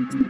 Mm-hmm.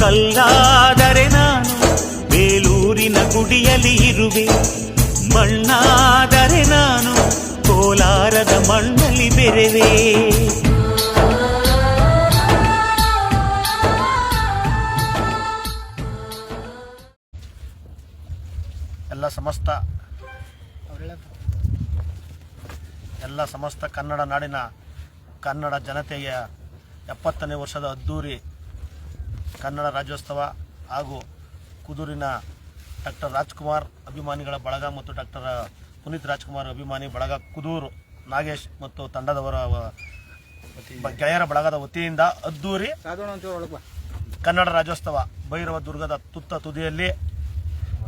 ಕಲ್ಲಾದರೆ ನಾನು ಬೇಲೂರಿನ ಗುಡಿಯಲ್ಲಿ ಇರುವೆ. ಮಣ್ಣಾದರೆ ನಾನು ಕೋಲಾರದ ಮಣ್ಣಲ್ಲಿ ಬೆರೆವೆ. ಎಲ್ಲ ಸಮಸ್ತ ಎಲ್ಲ ಸಮಸ್ತ ಕನ್ನಡ ನಾಡಿನ ಕನ್ನಡ ಜನತೆಯ ಎಪ್ಪತ್ತನೇ ವರ್ಷದ ಅದ್ದೂರಿ ಕನ್ನಡ ರಾಜ್ಯೋತ್ಸವ ಹಾಗೂ ಕುದೂರಿನ ಡಾಕ್ಟರ್ ರಾಜ್ಕುಮಾರ್ ಅಭಿಮಾನಿಗಳ ಬಳಗ ಮತ್ತು ಡಾಕ್ಟರ್ ಪುನೀತ್ ರಾಜ್ಕುಮಾರ್ ಅಭಿಮಾನಿ ಬಳಗ ಕುದೂರು ನಾಗೇಶ್ ಮತ್ತು ತಂಡದವರ ಗೆಳೆಯರ ಬಳಗದ ವತಿಯಿಂದ ಅದ್ದೂರಿ ಕನ್ನಡ ರಾಜ್ಯೋತ್ಸವ ಭೈರವ ದುರ್ಗದ ತುತ್ತ ತುದಿಯಲ್ಲಿ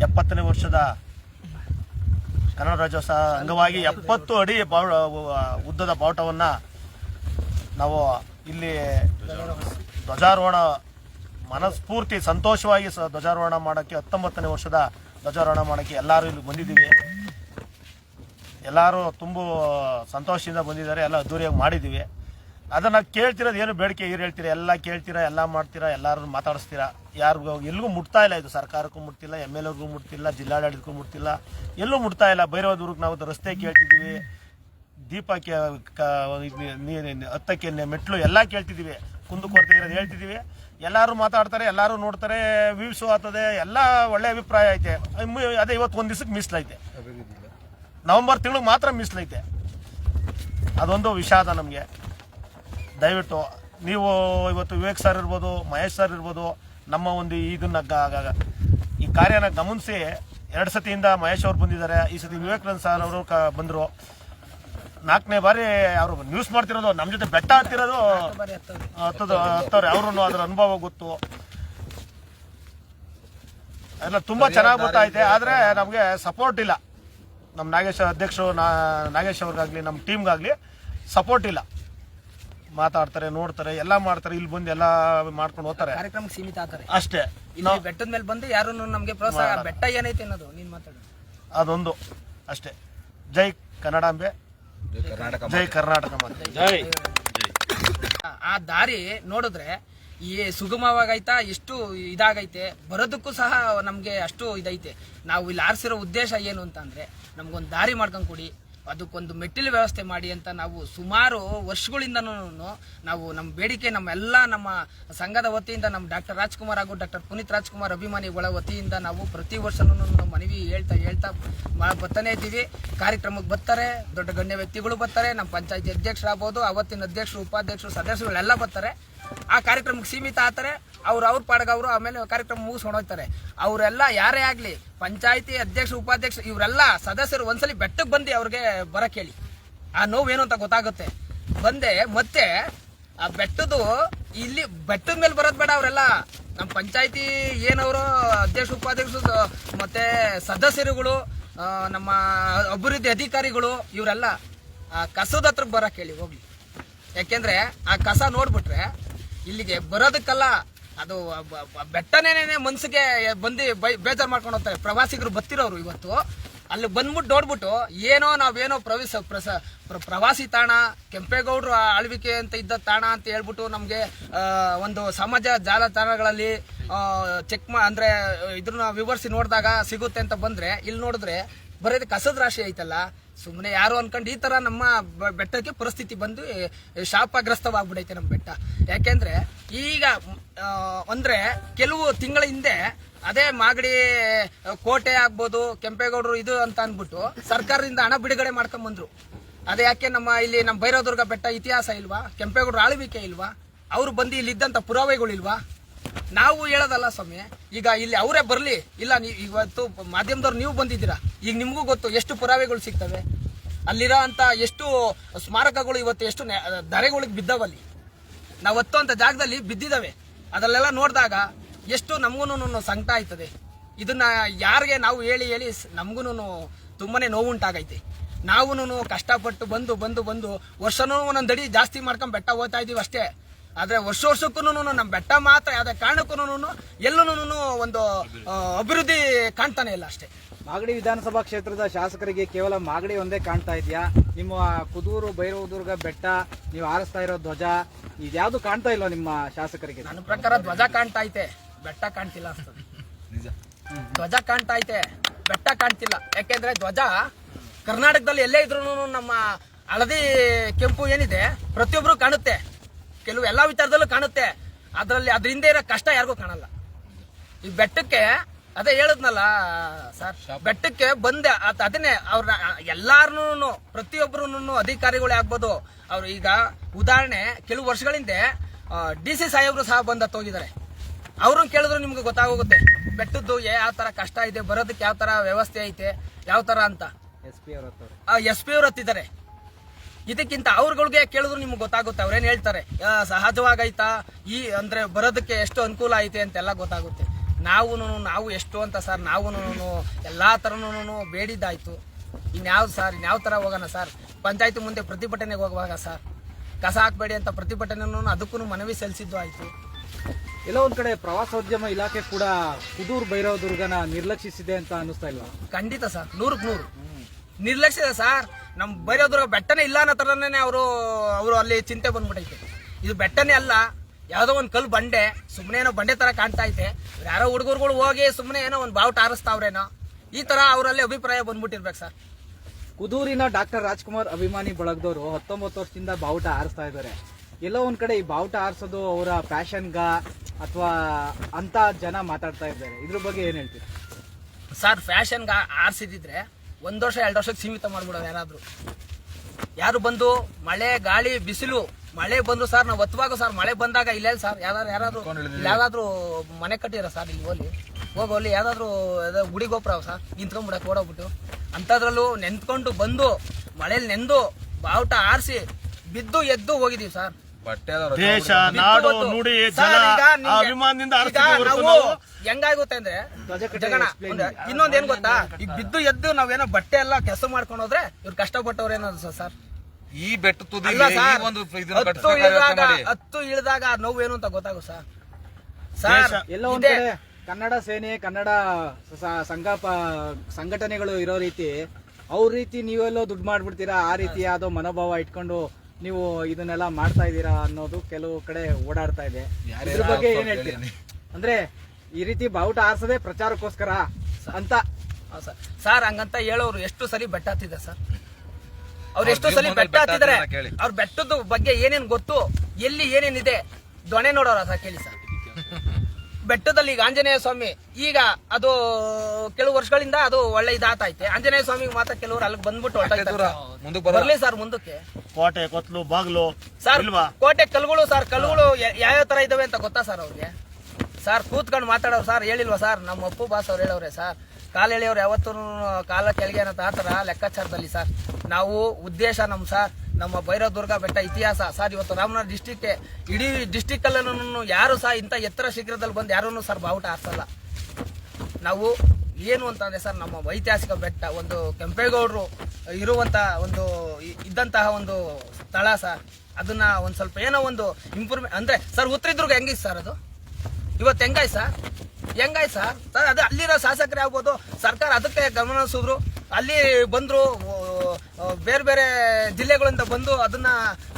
ಎಪ್ಪತ್ತನೇ ವರ್ಷದ ಕನ್ನಡ ರಾಜ್ಯೋತ್ಸವ ಅಂಗವಾಗಿ ಎಪ್ಪತ್ತು ಅಡಿ ಉದ್ದದ ಬಾವುಟವನ್ನು ನಾವು ಇಲ್ಲಿ ಧ್ವಜಾರೋಹಣ ಮನಸ್ಫೂರ್ತಿ, ಸಂತೋಷವಾಗಿ ಧ್ವಜಾರೋಹಣ ಮಾಡೋಕ್ಕೆ ಹತ್ತೊಂಬತ್ತನೇ ವರ್ಷದ ಧ್ವಜಾರೋಹಣ ಮಾಡೋಕ್ಕೆ ಎಲ್ಲರೂ ಇಲ್ಲಿ ಬಂದಿದ್ದೀವಿ. ಎಲ್ಲರೂ ತುಂಬ ಸಂತೋಷದಿಂದ ಬಂದಿದ್ದಾರೆ, ಎಲ್ಲ ಅದ್ದೂರಿಯಾಗಿ ಮಾಡಿದ್ದೀವಿ. ಅದನ್ನು ಕೇಳ್ತಿರೋದು ಏನು ಬೇಡಿಕೆ ಇವ್ರು ಹೇಳ್ತೀರಾ? ಎಲ್ಲ ಕೇಳ್ತೀರಾ? ಎಲ್ಲ ಮಾಡ್ತೀರಾ? ಎಲ್ಲರೂ ಮಾತಾಡಿಸ್ತೀರಾ? ಯಾರಿಗೂ ಎಲ್ಲಿಗೂ ಮುಟ್ತಾ ಇಲ್ಲ ಇದು ಸರ್ಕಾರಕ್ಕೂ ಮುಟ್ತಿಲ್ಲ, ಎಂ ಎಲ್ ಎಗೂ ಮುಟ್ತಿಲ್ಲ, ಜಿಲ್ಲಾಡಳಿತಕ್ಕೂ ಮುಟ್ತಿಲ್ಲ. ಎಲ್ಲೂ ಮುಟ್ತಾ ಇಲ್ಲ. ಭೈರವ ನಾವು ರಸ್ತೆ ಕೇಳ್ತಿದ್ದೀವಿ. ದೀಪಕ್ಕೆ ಹತ್ತಕ್ಕೆ ಮೆಟ್ಲು ಎಲ್ಲ ಕೇಳ್ತಿದ್ದೀವಿ. ಕುಂದುಕೊರತೆ ಇರೋದು ಹೇಳ್ತಿದ್ದೀವಿ ಎಲ್ಲರೂ ಮಾತಾಡ್ತಾರೆ, ಎಲ್ಲರೂ ನೋಡ್ತಾರೆ ವ್ಯೂಸು ಆಗ್ತದೆ, ಎಲ್ಲ ಒಳ್ಳೆ ಅಭಿಪ್ರಾಯ ಐತೆ. ಅದೇ ಇವತ್ತು ಒಂದು ದಿವಸಕ್ಕೆ ಮಿಸ್ಲೈತೆ ನವಂಬರ್ ತಿಂಗಳಿಗೆ ಮಾತ್ರ ಮಿಸ್ಲೈತೆ ಅದೊಂದು ವಿಷಾದ ನಮಗೆ. ದಯವಿಟ್ಟು ನೀವು ಇವತ್ತು ವಿವೇಕ್ ಸರ್ ಇರ್ಬೋದು, ಮಹೇಶ್ ಸರ್ ಇರ್ಬೋದು, ನಮ್ಮ ಒಂದು ಇದನ್ನ ಈ ಕಾರ್ಯನ ಗಮನಿಸಿ ಎರಡು ಸತಿಯಿಂದ ಮಹೇಶ್ ಅವ್ರು ಬಂದಿದ್ದಾರೆ. ಈ ಸತಿ ವಿವೇಕಾನಂದ ಸರ್ ಅವರು ಬಂದರು. ನಾಲ್ಕನೇ ಬಾರಿ ಅವರು ನ್ಯೂಸ್ ಮಾಡ್ತಿರೋದು ನಮ್ಮ ಜೊತೆ ಬೆಟ್ಟ ಹತ್ತಿರೋದು ಹತ್ತದ ಹತ್ತವ್ರೆ. ಅವ್ರೂ ಅದ್ರ ಅನುಭವ ಗೊತ್ತು. ಎಲ್ಲ ತುಂಬ ಚೆನ್ನಾಗಿ ಗೊತ್ತಾಯ್ತೆ. ಆದರೆ ನಮಗೆ ಸಪೋರ್ಟ್ ಇಲ್ಲ. ನಮ್ಮ ನಾಗೇಶ್ ಅಧ್ಯಕ್ಷರು ನಾಗೇಶ್ ಅವ್ರಿಗಾಗಲಿ ನಮ್ಮ ಟೀಮ್ಗಾಗ್ಲಿ ಸಪೋರ್ಟ್ ಇಲ್ಲ. ಮಾತಾಡ್ತಾರೆ ನೋಡ್ತಾರೆ ಎಲ್ಲ ಮಾಡ್ತಾರೆ. ಇಲ್ಲಿ ಬಂದು ಎಲ್ಲ ಮಾಡ್ಕೊಂಡು ಹೋಗ್ತಾರೆ. ಕಾರ್ಯಕ್ರಮಕ್ಕೆ ಸೀಮಿತ ಆಗ್ತಾರೆ. ಅಷ್ಟೇ. ಬೆಟ್ಟದ ಮೇಲೆ ಬಂದು ಯಾರು ನಮ್ಗೆ ಪ್ರೋತ್ಸಾಹ ಬೆಟ್ಟ ಏನೈತೆ ಅನ್ನೋದು ನೀನ್ ಮಾತಾಡು. ಅದೊಂದು. ಅಷ್ಟೇ. ಜೈ ಕನ್ನಡಾಂಬೆ. ಜೈ ಕರ್ನಾಟಕ ಮಾತೆ. ಆ ದಾರಿ ನೋಡಿದ್ರೆ ಈ ಸುಗಮವಾಗೈತಾ ಎಷ್ಟು ಇದಾಗೈತೆ ಬರೋದಕ್ಕೂ ಸಹ ನಮಗೆ ಅಷ್ಟು ಇದೈತೆ. ನಾವು ಇಲ್ಲಿ ಆರಿಸಿರೋ ಉದ್ದೇಶ ಏನು ಅಂತಂದ್ರೆ ನಮ್ಗೊಂದು ದಾರಿ ಮಾಡ್ಕೊಂಡು ಕೊಡಿ. ಅದಕ್ಕೊಂದು ಮೆಟ್ಟಿಲು ವ್ಯವಸ್ಥೆ ಮಾಡಿ ಅಂತ ನಾವು ಸುಮಾರು ವರ್ಷಗಳಿಂದನೂ ನಾವು ನಮ್ಮ ಬೇಡಿಕೆ ನಮ್ಮೆಲ್ಲ ನಮ್ಮ ಸಂಘದ ವತಿಯಿಂದ ನಮ್ಮ ಡಾಕ್ಟರ್ ರಾಜ್ಕುಮಾರ್ ಹಾಗೂ ಡಾಕ್ಟರ್ ಪುನೀತ್ ರಾಜ್ಕುಮಾರ್ ಅಭಿಮಾನಿಗಳ ವತಿಯಿಂದ ನಾವು ಪ್ರತಿ ವರ್ಷನೂ ನಮ್ಮ ಮನವಿ ಹೇಳ್ತಾ ಹೇಳ್ತಾ ಬರ್ತಾನೆ ಇದ್ದೀವಿ. ಕಾರ್ಯಕ್ರಮಕ್ಕೆ ಬರ್ತಾರೆ, ದೊಡ್ಡ ಗಣ್ಯ ವ್ಯಕ್ತಿಗಳು ಬರ್ತಾರೆ, ನಮ್ಮ ಪಂಚಾಯತಿ ಅಧ್ಯಕ್ಷರಾಗ್ಬೋದು, ಅವತ್ತಿನ ಅಧ್ಯಕ್ಷರು, ಉಪಾಧ್ಯಕ್ಷರು, ಸದಸ್ಯರುಗಳೆಲ್ಲ ಬರ್ತಾರೆ. ಆ ಕಾರ್ಯಕ್ರಮಕ್ಕೆ ಸೀಮಿತ ಆಗ್ತಾರೆ ಅವ್ರು ಅವ್ರ ಪಾಡಗ ಅವರು ಆಮೇಲೆ ಕಾರ್ಯಕ್ರಮ ಮುಗಿಸ್ಕೊಂಡು ಹೋಗ್ತಾರೆ ಅವರೆಲ್ಲ ಯಾರೇ ಆಗಲಿ, ಪಂಚಾಯತಿ ಅಧ್ಯಕ್ಷ ಉಪಾಧ್ಯಕ್ಷ ಇವರೆಲ್ಲ ಸದಸ್ಯರು ಒಂದ್ಸಲಿ ಬೆಟ್ಟಕ್ಕೆ ಬಂದು ಅವ್ರಿಗೆ ಬರಕ್ಕೆ ಹೇಳಿ ಆ ನೋವೇನು ಅಂತ ಗೊತ್ತಾಗುತ್ತೆ. ಬಂದೆ, ಮತ್ತೆ ಆ ಬೆಟ್ಟದು ಇಲ್ಲಿ ಬೆಟ್ಟದ ಮೇಲೆ ಬರೋದು ಬೇಡ ಅವರೆಲ್ಲ. ನಮ್ಮ ಪಂಚಾಯತಿ ಏನವರು ಅಧ್ಯಕ್ಷ ಉಪಾಧ್ಯಕ್ಷರು ಮತ್ತೆ ಸದಸ್ಯರುಗಳು ನಮ್ಮ ಅಭಿವೃದ್ಧಿ ಅಧಿಕಾರಿಗಳು, ಇವರೆಲ್ಲ ಆ ಕಸದ ಹತ್ರ ಬರಕ್ಕೆ ಹೇಳಿ ಹೋಗ್ಲಿ. ಯಾಕೆಂದ್ರೆ ಆ ಕಸ ನೋಡ್ಬಿಟ್ರೆ ಇಲ್ಲಿಗೆ ಬರೋದಕ್ಕಲ್ಲ ಅದು ಬೆಟ್ಟನೇನೇ ಮನ್ಸಿಗೆ ಬಂದು ಬೈ ಬೇಜಾರು ಮಾಡ್ಕೊಂಡು ಹೋಗ್ತಾರೆ. ಪ್ರವಾಸಿಗರು ಬರ್ತಿರೋರು ಇವತ್ತು. ಅಲ್ಲಿ ಬಂದ್ಬಿಟ್ಟು ನೋಡ್ಬಿಟ್ಟು ಏನೋ ನಾವೇನೋ ಪ್ರವೇಶ, ಪ್ರಸ, ಪ್ರ- ಪ್ರವಾಸಿ ತಾಣ, ಕೆಂಪೇಗೌಡರು ಆಳ್ವಿಕೆ ಅಂತ ಇದ್ದ ತಾಣ ಅಂತ ಹೇಳ್ಬಿಟ್ಟು ನಮಗೆ ಒಂದು ಸಮಾಜ ಜಾಲತಾಣಗಳಲ್ಲಿ ಚೆಕ್ ಮಾ, ಅಂದರೆ ಇದ್ರನ್ನ ವಿವರಿಸಿ ನೋಡಿದಾಗ ಸಿಗುತ್ತೆ ಅಂತ ಬಂದರೆ, ಇಲ್ಲಿ ನೋಡಿದ್ರೆ ಬರೋದು ಕಸದ ರಾಶಿ ಐತಲ್ಲ. ಸುಮ್ಮನೆ ಯಾರು ಅನ್ಕೊಂಡು ಈ ತರ ನಮ್ಮ ಬೆಟ್ಟಕ್ಕೆ ಪರಿಸ್ಥಿತಿ ಬಂದು ಶಾಪಗ್ರಸ್ತವಾಗ್ಬಿಡೈತೆ ನಮ್ಮ ಬೆಟ್ಟ. ಯಾಕೆಂದ್ರೆ, ಈಗ ಅಂದರೆ ಕೆಲವು ತಿಂಗಳ ಹಿಂದೆ ಅದೇ ಮಾಗಡಿ ಕೋಟೆ ಆಗ್ಬೋದು, ಕೆಂಪೇಗೌಡರು ಇದು ಅಂತ ಅಂದ್ಬಿಟ್ಟು ಸರ್ಕಾರದಿಂದ ಹಣ ಬಿಡುಗಡೆ ಮಾಡ್ಕೊಂಬಂದ್ರು ಅದೇ ಯಾಕೆ ನಮ್ಮ ಇಲ್ಲಿ ನಮ್ಮ ಭೈರವದುರ್ಗ ಬೆಟ್ಟ ಇತಿಹಾಸ ಇಲ್ವಾ? ಕೆಂಪೇಗೌಡರು ಆಳ್ವಿಕೆ ಇಲ್ವಾ? ಅವರು ಬಂದು ಇಲ್ಲಿ ಇದ್ದಂತ ಪುರಾವೆಗಳಿಲ್ವಾ? ನಾವು ಹೇಳೋದಲ್ಲ ಸ್ವಾಮಿ, ಈಗ ಇಲ್ಲಿ ಅವರೇ ಬರಲಿ, ಇಲ್ಲ ನೀವು ಇವತ್ತು ಮಾಧ್ಯಮದವ್ರು ನೀವು ಬಂದಿದ್ದೀರಾ, ಈಗ ನಿಮಗೂ ಗೊತ್ತು ಎಷ್ಟು ಪುರಾವೆಗಳು ಸಿಗ್ತವೆ. ಅಲ್ಲಿರೋ ಅಂತ ಎಷ್ಟು ಸ್ಮಾರಕಗಳು ಇವತ್ತು ಎಷ್ಟು ದರೆಗಳಿಗೆ ಬಿದ್ದವಲ್ಲಿ ನಾವು ಹತ್ತುವಂಥ ಜಾಗದಲ್ಲಿ ಬಿದ್ದಿದ್ದಾವೆ. ಅದಲ್ಲೆಲ್ಲ ನೋಡಿದಾಗ ಎಷ್ಟು ನಮಗೂ ಸಂಕಟ ಆಯ್ತದೆ. ಇದನ್ನ ಯಾರಿಗೆ ನಾವು ಹೇಳಿ ಹೇಳಿ ನಮಗೂ ತುಂಬಾ ನೋವುಂಟಾಗೈತೆ. ನಾವು ಕಷ್ಟಪಟ್ಟು ಬಂದು ಬಂದು ಬಂದು ವರ್ಷನೂ ಒಂದೊಂದು ಅಡಿ ಜಾಸ್ತಿ ಮಾಡ್ಕೊಂಡು ಬೆಟ್ಟ ಹೋಗ್ತಾ ಇದೀವಿ ಅಷ್ಟೇ. ಆದ್ರೆ ವರ್ಷ ವರ್ಷಕ್ಕೂ ನಮ್ಮ ಬೆಟ್ಟ ಮಾತ್ರ ಯಾವ್ದೇ ಕಾರಣಕ್ಕೂ ಎಲ್ಲೂ ಒಂದು ಅಭಿವೃದ್ಧಿ ಕಾಣ್ತಾನೆ ಇಲ್ಲ ಅಷ್ಟೇ. ಮಾಗಡಿ ವಿಧಾನಸಭಾ ಕ್ಷೇತ್ರದ ಶಾಸಕರಿಗೆ ಕೇವಲ ಮಾಗಡಿ ಒಂದೇ ಕಾಣ್ತಾ ಇದೆಯಾ? ನಿಮ್ಮ ಕುದೂರು ಭೈರವದುರ್ಗ ಬೆಟ್ಟ ನೀವು ಆರಿಸ್ತಾ ಇರೋ ಧ್ವಜ ಇದ್ಯಾವುದು ಕಾಣ್ತಾ ಇಲ್ಲ ನಿಮ್ಮ ಶಾಸಕರಿಗೆ? ನನ್ನ ಪ್ರಕಾರ ಧ್ವಜ ಕಾಣ್ತಾ ಐತೆ ಬೆಟ್ಟ ಕಾಣ್ತಿಲ್ಲ ಅನ್ಸ್ತದೆ ಧ್ವಜ ಕಾಣ್ತಾ ಐತೆ ಬೆಟ್ಟ ಕಾಣ್ತಿಲ್ಲ. ಯಾಕೆಂದ್ರೆ ಧ್ವಜ ಕರ್ನಾಟಕದಲ್ಲಿ ಎಲ್ಲೇ ಇದ್ರು ನಮ್ಮ ಹಳದಿ ಕೆಂಪು ಏನಿದೆ ಪ್ರತಿಯೊಬ್ರು ಕಾಣುತ್ತೆ. ಕೆಲವು ಎಲ್ಲಾ ವಿಚಾರದಲ್ಲೂ ಕಾಣುತ್ತೆ. ಅದರಲ್ಲಿ ಅದರಿಂದ ಇರೋ ಕಷ್ಟ ಯಾರಿಗೂ ಕಾಣಲ್ಲ. ಈ ಬೆಟ್ಟಕ್ಕೆ ಅದೇ ಹೇಳದ್ನಲ್ಲ ಸರ್ ಬೆಟ್ಟಕ್ಕೆ ಬಂದೆ. ಅದ್- ಅದನ್ನೇ ಅವ್ರ ಎಲ್ಲಾರನು ಪ್ರತಿಯೊಬ್ಬರು ಅಧಿಕಾರಿಗಳೇ ಆಗ್ಬೋದು. ಅವ್ರು ಈಗ ಉದಾಹರಣೆ ಕೆಲವು ವರ್ಷಗಳಿಂದ ಡಿ ಸಿ ಸಾಹೇಬ್ರು ಸಹ ಬಂದ ಹೋಗಿದ್ದಾರೆ ಅವ್ರನ್ನ ಕೇಳಿದ್ರು ನಿಮ್ಗೆ ಗೊತ್ತಾಗೋಗುತ್ತೆ ಬೆಟ್ಟದ್ದು ಯಾವ ತರ ಕಷ್ಟ ಇದೆ ಬರೋದಕ್ಕೆ ಯಾವ ತರ ವ್ಯವಸ್ಥೆ ಐತೆ ಯಾವ ತರ ಅಂತ. ಎಸ್ ಪಿ ಅವ್ರ ಎಸ್ ಪಿ ಅವ್ರು ಹತ್ತಿದ್ದಾರೆ. ಇದಕ್ಕಿಂತ ಅವ್ರಗಳಿಗೆ ಕೇಳಿದ್ರು ನಿಮ್ಗೆ ಗೊತ್ತಾಗುತ್ತೆ ಅವ್ರೇನು ಹೇಳ್ತಾರೆ ಸಹಜವಾಗೈತಾ? ಈ ಅಂದ್ರೆ ಬರೋದಕ್ಕೆ ಎಷ್ಟು ಅನುಕೂಲ ಐತೆ ಅಂತೆಲ್ಲ ಗೊತ್ತಾಗುತ್ತೆ. ನಾವು ನಾವು ಎಷ್ಟು ಅಂತ ಸರ್ ನಾವು ಎಲ್ಲಾ ಥರನೂ ಬೇಡಿದ್ದಾಯಿತು. ಇನ್ಯಾವ್ದು ಸರ್ ಇನ್ಯಾವ ತರ ಹೋಗೋಣ ಸರ್? ಪಂಚಾಯತಿ ಮುಂದೆ ಪ್ರತಿಭಟನೆಗೆ ಹೋಗುವಾಗ ಸರ್ ಕಸ ಹಾಕ್ಬೇಡಿ ಅಂತ ಪ್ರತಿಭಟನೆನೂ ಅದಕ್ಕೂ ಮನವಿ ಸಲ್ಲಿಸಿದ್ದು ಆಯಿತು. ಎಲ್ಲ ಒಂದ್ ಕಡೆ ಪ್ರವಾಸೋದ್ಯಮ ಇಲಾಖೆ ಕೂಡ ಕುದೂರು ಭೈರವದುರ್ಗನ ನಿರ್ಲಕ್ಷಿಸಿದೆ ಅಂತ ಅನ್ನಿಸ್ತಾ ಇಲ್ವಾ? ಖಂಡಿತ ಸರ್ ನೂರಕ್ಕೆ ನೂರು. ನಿರ್ಲಕ್ಷಿಸಿದೆ ಸರ್ ನಮ್ ಬೈರೋದ್ರ ಬೆಟ್ಟನೇ ಇಲ್ಲ ಅನ್ನೋ ತರನೇ ಅವರು ಅವರು ಅಲ್ಲಿ ಚಿಂತೆ ಬಂದ್ಬಿಟ್ಟೈತೆ ಇದು ಬೆಟ್ಟನೇ ಅಲ್ಲ ಯಾವುದೋ ಒಂದು ಕಲ್ಲು ಬಂಡೆ ಸುಮ್ಮನೆ ಏನೋ ಬಂಡೆ ತರ ಕಾಣ್ತಾ ಐತೆ. ಯಾರೋ ಹುಡುಗರುಗಳು ಹೋಗಿ ಸುಮ್ಮನೆ ಏನೋ ಒಂದು ಬಾವುಟ ಆರಿಸ್ತಾವ್ರೇನೋ ಈ ತರ ಅವರಲ್ಲಿ ಅಭಿಪ್ರಾಯ ಬಂದ್ಬಿಟ್ಟಿರ್ಬೇಕು ಸರ್. ಕುದೂರಿನ ಡಾಕ್ಟರ್ ರಾಜ್ಕುಮಾರ್ ಅಭಿಮಾನಿ ಬಳಗದವರು ಹತ್ತೊಂಬತ್ತು ವರ್ಷದಿಂದ ಬಾವುಟ ಆರಿಸ್ತಾ ಇದ್ದಾರೆ. ಎಲ್ಲೋ ಒಂದ್ ಕಡೆ ಈ ಬಾವುಟ ಆರಿಸೋದು ಅವರ ಪ್ಯಾಷನ್ಗ ಅಥವಾ ಅಂತ ಜನ ಮಾತಾಡ್ತಾ ಇದ್ದಾರೆ. ಇದ್ರ ಬಗ್ಗೆ ಏನ್ ಹೇಳ್ತೀರಾ? ಸರ್ ಫ್ಯಾಷನ್ಗೆ ಆರಿಸಿದ್ರೆ ಒಂದ್ ವರ್ಷ ಎರಡು ವರ್ಷಕ್ಕೆ ಸೀಮಿತ ಮಾಡ್ಬಿಡೋ ಯಾರಾದರೂ. ಯಾರು ಬಂದು ಮಳೆ ಗಾಳಿ ಬಿಸಿಲು ಮಳೆ ಬಂದು ಸರ್ ನಾವು ಒತ್ತುವಾಗ ಸರ್ ಮಳೆ ಬಂದಾಗ ಇಲ್ಲೇ ಸರ್ ಯಾರು ಯಾರಾದರೂ ಯಾವ್ದಾದ್ರು ಮನೆ ಕಟ್ಟಿರ ಸರ್ ಇಲ್ಲಿ ಹೋಲಿ ಹೋಗಿ ಅಲ್ಲಿ ಯಾವ್ದಾದ್ರು ಗುಡಿ ಗೋಪುರ ಸರ್ ನಿಂತ್ಕೊಂಡ್ಬಿಡಕ್ಕೆ ಓಡೋಗ್ಬಿಟ್ಟು. ಅಂಥದ್ರಲ್ಲೂ ನೆಂತ್ಕೊಂಡು ಬಂದು ಮಳೇಲಿ ನೆಂದು ಬಾವುಟ ಆರಿಸಿ ಬಿದ್ದು ಎದ್ದು ಹೋಗಿದೀವಿ ಸರ್. ದೇಶ ನಾಡು ನುಡಿ ಜನ ಅಭಿಮಾನದಿಂದ ಹೆಂಗಾಗುತ್ತೆ ಅಂದ್ರೆ ಜಗಣ ಇನ್ನೊಂದ್ ಏನ್ ಗೊತ್ತಾ? ಈಗ ಬಿದ್ದು ಎದ್ದು ನಾವೇನೋ ಬಟ್ಟೆ ಎಲ್ಲ ಕೆಸ ಮಾಡ್ಕೊಂಡು ಹೋದ್ರೆ ಇವ್ರು ಕಷ್ಟಪಟ್ಟವ್ರು ಏನದ ಸರ್? ಈ ಬೆಟ್ಟ ತುದಿ ಒಂದು ಹತ್ತು ಇಳಿದಾಗ ಹತ್ತು ಇಳಿದಾಗ ನೋವು ಏನು ಅಂತ ಗೊತ್ತಾಗು ಸರ್? ಸರ್ ಎಲ್ಲ ಒಂದ್ ಕನ್ನಡ ಸೇನೆ ಕನ್ನಡ ಸಂಘ ಪ- ಸಂಘಟನೆಗಳು ಇರೋ ರೀತಿ ಅವ್ರ ರೀತಿ ನೀವೆಲ್ಲೋ ದುಡ್ಡು ಮಾಡ್ಬಿಡ್ತೀರಾ ಆ ರೀತಿ ಯಾವ್ದೋ ಮನೋಭಾವ ಇಟ್ಕೊಂಡು ನೀವು ಇದನ್ನೆಲ್ಲ ಮಾಡ್ತಾ ಇದ್ದೀರಾ ಅನ್ನೋದು ಕೆಲವು ಕಡೆ ಓಡಾಡ್ತಾ ಇದೆ. ಇದ್ರ ಬಗ್ಗೆ ಏನ್ ಹೇಳ್ತೀರಾ? ಅಂದ್ರೆ ಈ ರೀತಿ ಬಾವುಟ ಆರ್ಸದೆ ಪ್ರಚಾರಕ್ಕೋಸ್ಕರ ಅಂತ. ಸರ್. ಸರ್ ಹಂಗಂತ ಹೇಳೋರು ಎಷ್ಟು ಸರಿ ಬೆಟ್ಟ ಹತ್ತಿದೆ ಸರ್? ಅವ್ರು ಎಷ್ಟು ಸಲ ಬೆಟ್ಟ ಹತ್ತಿದ್ದಾರೆ ಅವ್ರ ಬೆಟ್ಟದ ಬಗ್ಗೆ ಏನೇನ್ ಗೊತ್ತು? ಎಲ್ಲಿ ಏನೇನಿದೆ? ದೊಣೆ ನೋಡೋರ ಸರ್ ಕೇಳಿ ಸರ್. ಬೆಟ್ಟದಲ್ಲಿ ಈಗ ಆಂಜನೇಯ ಸ್ವಾಮಿ ಈಗ ಅದು ಕೆಲವು ವರ್ಷಗಳಿಂದ ಅದು ಒಳ್ಳೆ ಇದಾತೈತೆ ಆಂಜನೇಯ ಸ್ವಾಮಿಗೆ ಮಾತ್ರ ಕೆಲವರು ಅಲ್ಲಿಗೆ ಬಂದ್ಬಿಟ್ಟು ಬರಲಿ ಬರ್ಲಿ ಸರ್ ಮುಂದಕ್ಕೆ. ಕೋಟೆ ಕೊತ್ಲು ಬಾಗ್ಲು ಸರ್ ಕೋಟೆ ಕಲ್ಗಳು ಸರ್ ಕಲ್ಗಳು ಯಾವ್ಯಾವ ತರ ಇದಾವೆ ಅಂತ ಗೊತ್ತಾ ಸರ್ ಅವ್ರಿಗೆ? ಸರ್ ಕೂತ್ಕೊಂಡು ಮಾತಾಡೋರು ಸರ್ ಹೇಳಿಲ್ವಾ ಸರ್? ನಮ್ಮ ಅಪ್ಪು ಬಾಸ್ ಅವ್ರು ಹೇಳವ್ರೆ ಸರ್. ಕಾಲು ಎಳೆಯವ್ರು ಯಾವತ್ತೂ, ಕಾಲ ಕೆಳಗೆ ಅನ್ನೋ ಥರ ಲೆಕ್ಕಾಚಾರದಲ್ಲಿ ಸರ್. ನಾವು ಉದ್ದೇಶ ನಮ್ಮ ಸರ್, ನಮ್ಮ ಭೈರವದುರ್ಗ ಬೆಟ್ಟ ಇತಿಹಾಸ. ಸರ್, ಇವತ್ತು ರಾಮನಗರ ಡಿಸ್ಟಿಕ್ ಇಡೀ ಡಿಸ್ಟಿಕ್ ಅಲ್ಲೂ ಯಾರು ಸಹ ಇಂಥ ಎತ್ತರ ಶಿಖರದಲ್ಲಿ ಬಂದು ಯಾರೂ ಸರ್ ಬಾವುಟ ಹಾರಿಸಲ್ಲ ನಾವು ಏನು ಅಂತಂದರೆ ಸರ್, ನಮ್ಮ ಐತಿಹಾಸಿಕ ಬೆಟ್ಟ, ಒಂದು ಕೆಂಪೇಗೌಡರು ಇರುವಂಥ ಒಂದು ಇದ್ದಂತಹ ಒಂದು ಸ್ಥಳ ಸರ್. ಅದನ್ನ ಒಂದು ಸ್ವಲ್ಪ ಏನೋ ಒಂದು ಇಂಪ್ರೂವ್ಮೆಂಟ್ ಅಂದ್ರೆ ಸರ್ ಉತ್ತರದುರ್ಗ ಹೆಂಗಿತ್ತು ಸರ್ ಅದು? ಇವತ್ತು ಹೆಂಗಾಯ್ತು ಸರ್? ಹೆಂಗಾಯ್ ಸರ್? ಸರ್ ಅದು ಅಲ್ಲಿರೋ ಶಾಸಕರೇ ಆಗ್ಬೋದು. ಸರ್ಕಾರ ಅದಕ್ಕೆ ಗಮನಿಸಿದ್ರು. ಅಲ್ಲಿ ಬಂದ್ರು ಬೇರೆ ಬೇರೆ ಜಿಲ್ಲೆಗಳಿಂದ ಬಂದು ಅದನ್ನ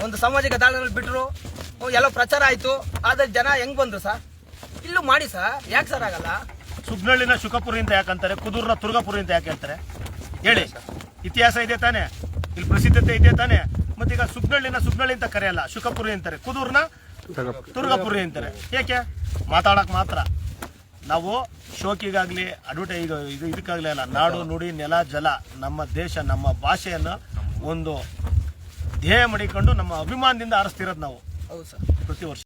ಒಂದು ಸಾಮಾಜಿಕ ತಾಣದಲ್ಲಿ ಬಿಟ್ಟರು ಓ, ಎಲ್ಲ ಪ್ರಚಾರ ಆಯಿತು. ಆದರೆ ಜನ ಹೆಂಗೆ ಬಂದರು ಸರ್? ಇಲ್ಲೂ ಮಾಡಿ ಸರ್. ಯಾಕೆ ಸರ್ ಆಗಲ್ಲ? ಸುಬ್ನಳ್ಳಿನ ಶುಕಪುರಿ ಅಂತ ಯಾಕಂತಾರೆ ಕುದೂರ್ನ ತುರ್ಗಪುರಿ ಅಂತ ಯಾಕೆ ಹೇಳ್ತಾರೆ ಹೇಳಿ. ಇತಿಹಾಸ ಇದೆ ತಾನೆ? ಇಲ್ಲಿ ಪ್ರಸಿದ್ಧತೆ ಇದೆ ತಾನೆ? ಮತ್ತೀಗ ಸುಬ್ನಳ್ಳಿನ ಸುಬ್ನಳ್ಳಿ ಅಂತ ಕರೆಯಲ್ಲ. ಶುಕಪುರಿ ಅಂತಾರೆ. ಕುದೂರ್ನ ತುರ್ಗಪುರಿ ಅಂತಾರೆ. ಏಕೆ? ಮಾತಾಡಕ್ ಮಾತ್ರ. ನಾವು ಶೋಕಿಗಾಗ್ಲಿ ಅಡ್ವರ್ಟೈಸ್ ಇದು ಇದಕ್ಕಾಗಲಿ ಅಲ್ಲ ನಾಡು ನುಡಿ ನೆಲ ಜಲ ನಮ್ಮ ದೇಶ ನಮ್ಮ ಭಾಷೆಯನ್ನು ಒಂದು ಧ್ಯೇಯ ಮಾಡಿಕೊಂಡು ನಮ್ಮ ಅಭಿಮಾನದಿಂದ ಆರಿಸ್ತಿರೋದು ನಾವು ಹೌದು ಸರ್. ಪ್ರತಿ ವರ್ಷ.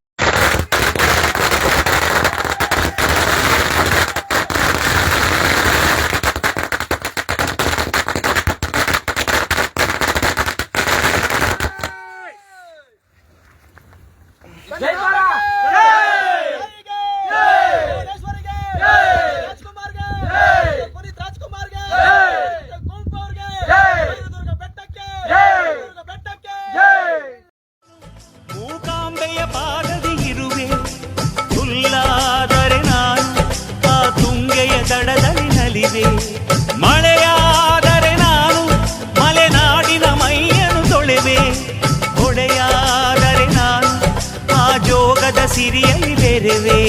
கிரியை பெறுவே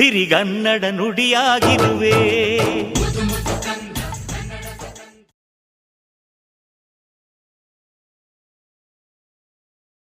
ಸಿರಿಗನ್ನಡ ನುಡಿಯಾಗಿರುವೆ.